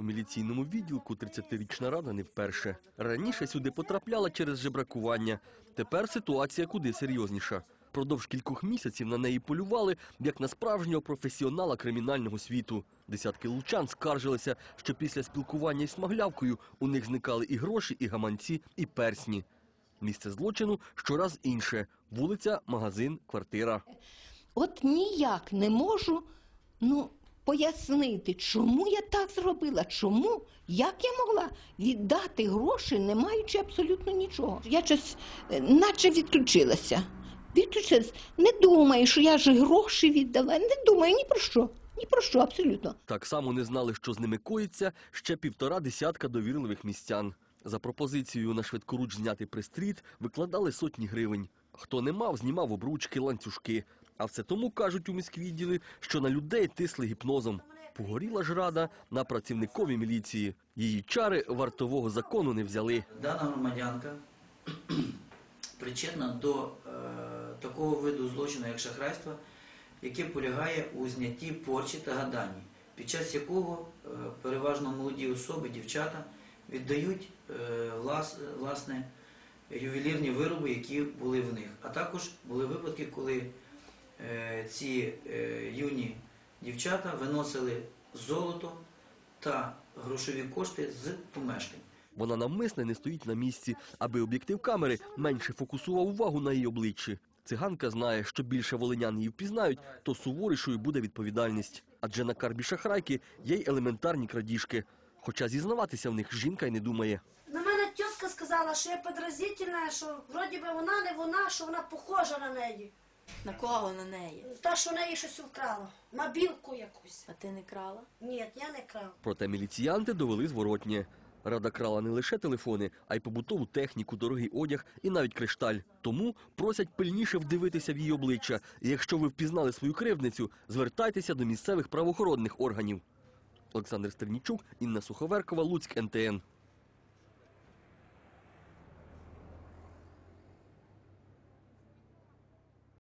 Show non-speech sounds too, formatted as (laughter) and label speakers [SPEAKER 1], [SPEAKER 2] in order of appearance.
[SPEAKER 1] У міліційному відділку 30-річна рада не вперше. Раніше сюди потрапляла через жебракування. Тепер ситуація куди серйозніша. Продовж кількох місяців на неї полювали, як на справжнього професіонала кримінального світу. Десятки лучан скаржилися, що після спілкування із смаглявкою у них зникали і гроші, і гаманці, і персні. Місце злочину щораз інше: вулиця, магазин, квартира.
[SPEAKER 2] От ніяк не можу ну, пояснити, чому я так зробила, чому, як я могла віддати гроші, не маючи абсолютно нічого. Я щось е, наче відключилася. Відключилась. Не думаю, що я ж гроші віддала. Не думаю ні про що. Ні про що, абсолютно.
[SPEAKER 1] Так само не знали, що з ними коїться ще півтора десятка довірливих містян. За пропозицією на швидкоруч зняти пристріт викладали сотні гривень. Хто не мав, знімав обручки, ланцюжки. А все тому кажуть у міськвідділі, що на людей тисли гіпнозом. Погоріла ж рада на працівникові міліції. Її чари вартового закону не взяли.
[SPEAKER 3] Дана громадянка (clears throat) причетна до е, такого виду злочину, як шахрайство, яке полягає у знятті порчі та гаданні, під час якого е, переважно молоді особи, дівчата, віддають е, влас, власне ювелірні вироби, які були в них. А також були випадки, коли ці е, юні дівчата виносили золото та грошові кошти з помешкань.
[SPEAKER 1] Вона навмисне не стоїть на місці, аби об'єктив камери менше фокусував увагу на її обличчі. Циганка знає, що більше волинян її впізнають, то суворішою буде відповідальність. Адже на карбі шахрайки є й елементарні крадіжки. Хоча зізнаватися в них жінка й не думає.
[SPEAKER 4] На мене тітка сказала, що я подразительна, що вроді би вона не вона, що вона похожа на неї.
[SPEAKER 5] На кого на неї?
[SPEAKER 4] Та, що в неї щось вкрала. Мобілку якусь.
[SPEAKER 5] А ти не крала?
[SPEAKER 4] Ні, я не крав.
[SPEAKER 1] Проте міліціянти довели зворотнє. Рада крала не лише телефони, а й побутову техніку, дорогий одяг і навіть кришталь. Тому просять пильніше вдивитися в її обличчя. І якщо ви впізнали свою кривдницю, звертайтеся до місцевих правоохоронних органів. Олександр Стернічук, Інна Суховеркова, Луцьк, НТН.